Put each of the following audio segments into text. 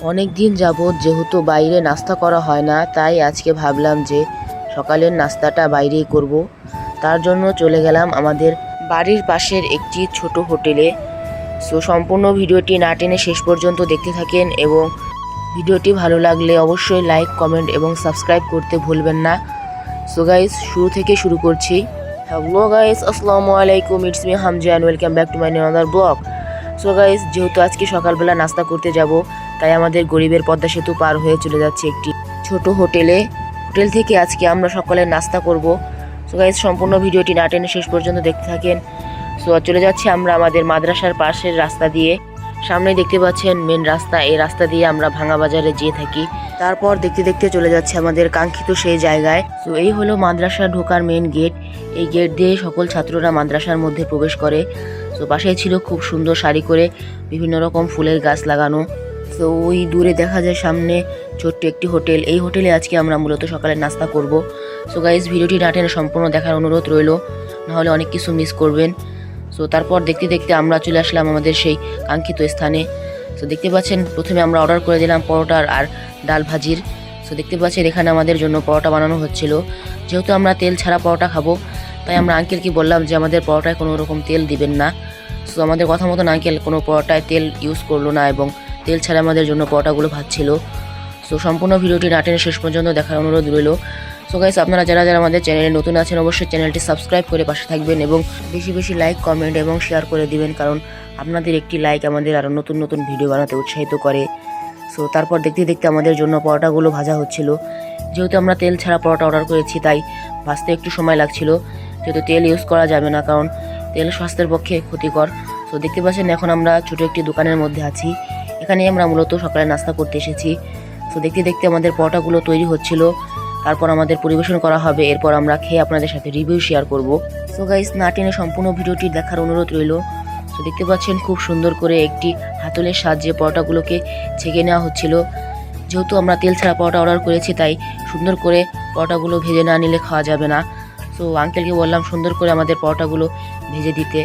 অনেক দিন যাবৎ যেহেতু বাইরে নাস্তা করা হয় না, তাই আজকে ভাবলাম যে সকালের নাস্তাটা বাইরেই করব। তার জন্য চলে গেলাম আমাদের বাড়ির পাশের একটি ছোট হোটেলে। সো, সম্পূর্ণ ভিডিওটি না টেনে শেষ পর্যন্ত দেখতে থাকেন এবং ভিডিওটি ভালো লাগলে অবশ্যই লাইক, কমেন্ট এবং সাবস্ক্রাইব করতে ভুলবেন না। সো গাইস শুরু থেকে শুরু করছি। হ্যালো গাইস আসসালামু আলাইকুম it's me Hamza and welcome back to my another blog so guys যেহেতু আজকে সকালবেলা নাস্তা করতে যাব তাই আমাদের গরিবের পদ্মা সেতু পার হয়ে চলে যাচ্ছে একটি ছোট হোটেলে। হোটেল থেকে আজকে আমরা সকালে নাস্তা করব। সো গাইস সম্পূর্ণ ভিডিওটি না টেনে শেষ পর্যন্ত দেখতে থাকেন। সো চলে যাচ্ছি আমরা আমাদের মাদ্রাসার পাশের রাস্তা দিয়ে। সামনে দেখতে পাচ্ছেন মেন রাস্তা। এই রাস্তা দিয়ে আমরা ভাঙা বাজারে যেয়ে থাকি। তারপর দেখতে দেখতে চলে যাচ্ছে আমাদের কাঙ্ক্ষিত সেই জায়গায়। তো এই হলো মাদ্রাসা ঢোকার মেন গেট এই গেট দিয়ে সকল ছাত্ররা মাদ্রাসার মধ্যে প্রবেশ করে। তো পাশেই ছিল খুব সুন্দর শাড়ি করে বিভিন্ন রকম ফুলের গাছ লাগানো। তো ওই দূরে দেখা যায় সামনে ছোট্ট একটি হোটেল। এই হোটেলে আজকে আমরা মূলত সকালে নাস্তা করব। সো গাইজ ভিডিওটি না টেনে সম্পূর্ণ দেখার অনুরোধ রইল। নাহলে অনেক কিছু মিস করবেন। সো তারপর দেখতে দেখতে আমরা চলে আসলাম আমাদের সেই কাঙ্ক্ষিত স্থানে। সো দেখতে পাচ্ছেন, প্রথমে আমরা অর্ডার করে দিলাম পরোটার আর ডাল ভাজির। সো দেখতে পাচ্ছেন, এখানে আমাদের জন্য পরোটা বানানো হচ্ছিল। যেহেতু আমরা তেল ছাড়া পরোটা খাব, তাই আমরা আঙ্কেলকে বললাম যে আমাদের পরোটায় কোনো রকম তেল দিবেন না। সো আমাদের কথা মতন আঙ্কেল কোনো পরোটায় তেল ইউজ করল না এবং তেল ছাড়া আমাদের জন্য পরোটাগুলো ভাজছিল সো সম্পূর্ণ ভিডিওটি না টেনে শেষ পর্যন্ত দেখার অনুরোধ রইল। সো গাইস আপনারা যারা যারা আমাদের চ্যানেলে নতুন আছেন, অবশ্যই চ্যানেলটি সাবস্ক্রাইব করে পাশে থাকবেন এবং বেশি বেশি লাইক কমেন্ট এবং শেয়ার করে দিবেন, কারণ আপনাদের একটি লাইক আমাদের আরও নতুন নতুন ভিডিও বানাতে উৎসাহিত করে। সো তারপর দেখতে দেখতে আমাদের জন্য পরোটাগুলো ভাজা হচ্ছিল। যেহেতু আমরা তেল ছাড়া পরোটা অর্ডার করেছি, তাই ভাজতে একটু সময় লাগছিল। যেহেতু তেল ইউজ করা যাবে না, কারণ তেল স্বাস্থ্যের পক্ষে ক্ষতিকর। তো দেখতে পাচ্ছেন, এখন আমরা ছোটো একটি দোকানের মধ্যে আছি। এখানে আমরা মূলত সকালে নাস্তা করতে এসেছি। তো দেখতে দেখতে আমাদের পরোটাগুলো তৈরি হচ্ছিল। তারপর আমাদের পরিবেশন করা হবে। এরপর আমরা খেয়ে আপনাদের সাথে রিভিউ শেয়ার করব। সো গাইস না টেনে সম্পূর্ণ ভিডিওটি দেখার অনুরোধ রইল। তো দেখতে পাচ্ছেন খুব সুন্দর করে একটি হাতলের সাহায্যে পরোটাগুলোকে ছেঁকে নেওয়া হচ্ছিল। যেহেতু আমরা তেল ছাড়া পরোটা অর্ডার করেছি, তাই সুন্দর করে পরোটাগুলো ভেজে না নিলে খাওয়া যাবে না। সো আঙ্কেলকে বললাম সুন্দর করে আমাদের পরোটাগুলো ভেজে দিতে।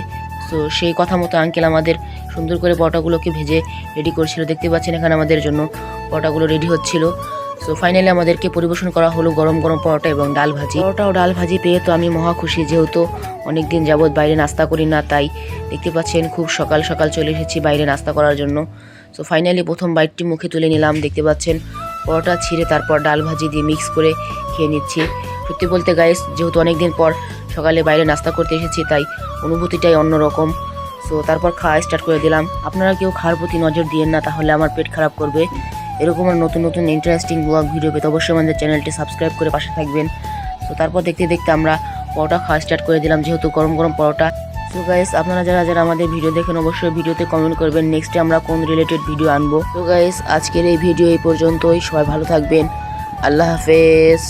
সো সেই কথা মতো আঙ্কেল আমাদের সুন্দর করে পরোটাগুলোকে ভেজে রেডি করছিল। দেখতে পাচ্ছেন এখানে আমাদের জন্য পরোটাগুলো রেডি হচ্ছিল। সো ফাইনালি আমাদেরকে পরিবেশন করা হলো গরম গরম পরোটা এবং ডাল ভাজি। পরোটা ও ডাল ভাজি পেয়ে তো আমি মহা খুশি, যেহেতু অনেক দিন যাবৎ বাইরে নাস্তা করি না, তাই দেখতে পাচ্ছেন খুব সকাল সকাল চলে এসেছি বাইরে নাস্তা করার জন্য। সো ফাইনালি প্রথম বাইটটি মুখে তুলে নিলাম, দেখতে পাচ্ছেন পরোটা ছিঁড়ে তারপর ডাল ভাজি দিয়ে মিক্স করে খেয়ে নিচ্ছি। সত্যি বলতে গাইস যেহেতু অনেক দিন পর সকালে বাইরে নাস্তা করতে এসেছি, তাই অনুভূতিটাই অন্যরকম। সো তারপর খাওয়া স্টার্ট করে দিলাম। আপনারা কেউ খাওয়ার প্রতি নজর দিয়েন না, তাহলে আমার পেট খারাপ করবে। এরকম আর নতুন নতুন ইন্টারেস্টিং ব্লগ ভিডিও পেতে অবশ্যই আমাদের চ্যানেলটি সাবস্ক্রাইব করে পাশে থাকবেন। তো তারপর দেখতে দেখতে আমরা পরোটা খাওয়া স্টার্ট করে দিলাম, যেহেতু গরম গরম পরোটা। তো গাইস আপনারা যারা যারা আমাদের ভিডিও দেখেন, অবশ্যই ভিডিওতে কমেন্ট করবেন নেক্সটে আমরা কোন রিলেটেড ভিডিও আনব। তো গাইস আজকের এই ভিডিও এই পর্যন্তই। সবাই ভালো থাকবেন। আল্লাহ হাফেজ।